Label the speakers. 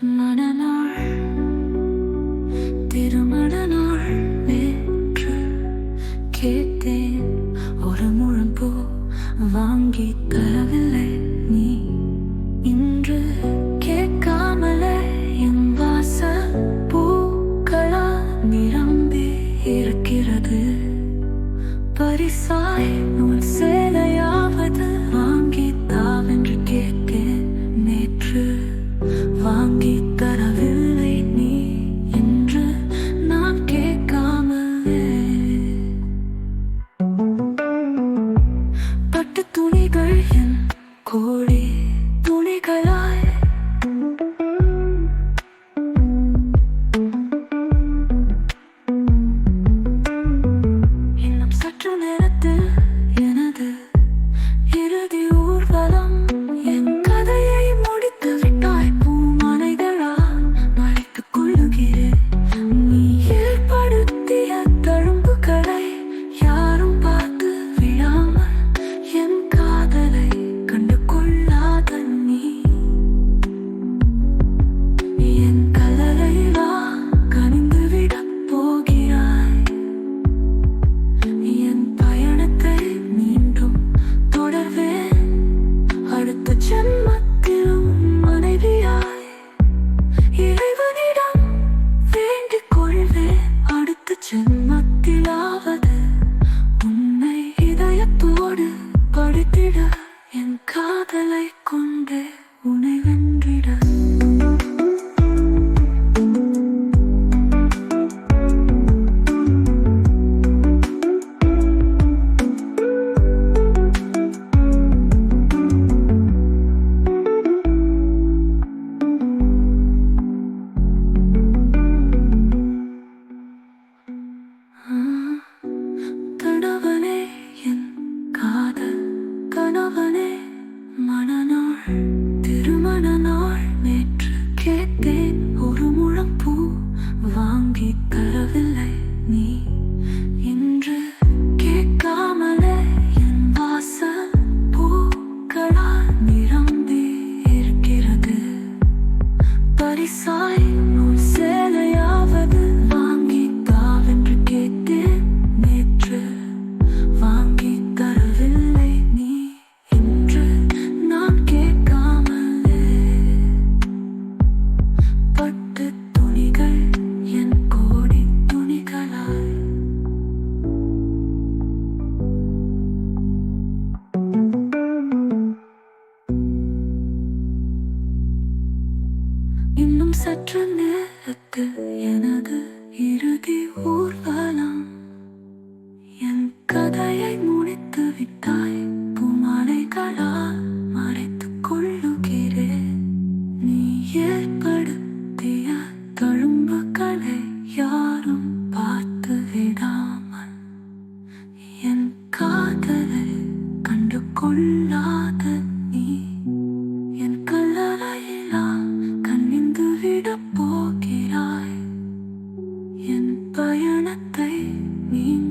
Speaker 1: மணநாள் திருமண நாள் கேட்டேன். ஒரு முழம்பூ வாங்கி நீ. இன்று கேட்காமல என் பூக்களா நிரம்பி இருக்கிறது. பரிசாய் நூல் சேலையா Holy. காதலை கொண்டு உனை வென்றிட சற்று நேருக்கு எனக்கு இறுகி ஊர்வலம். にあなたに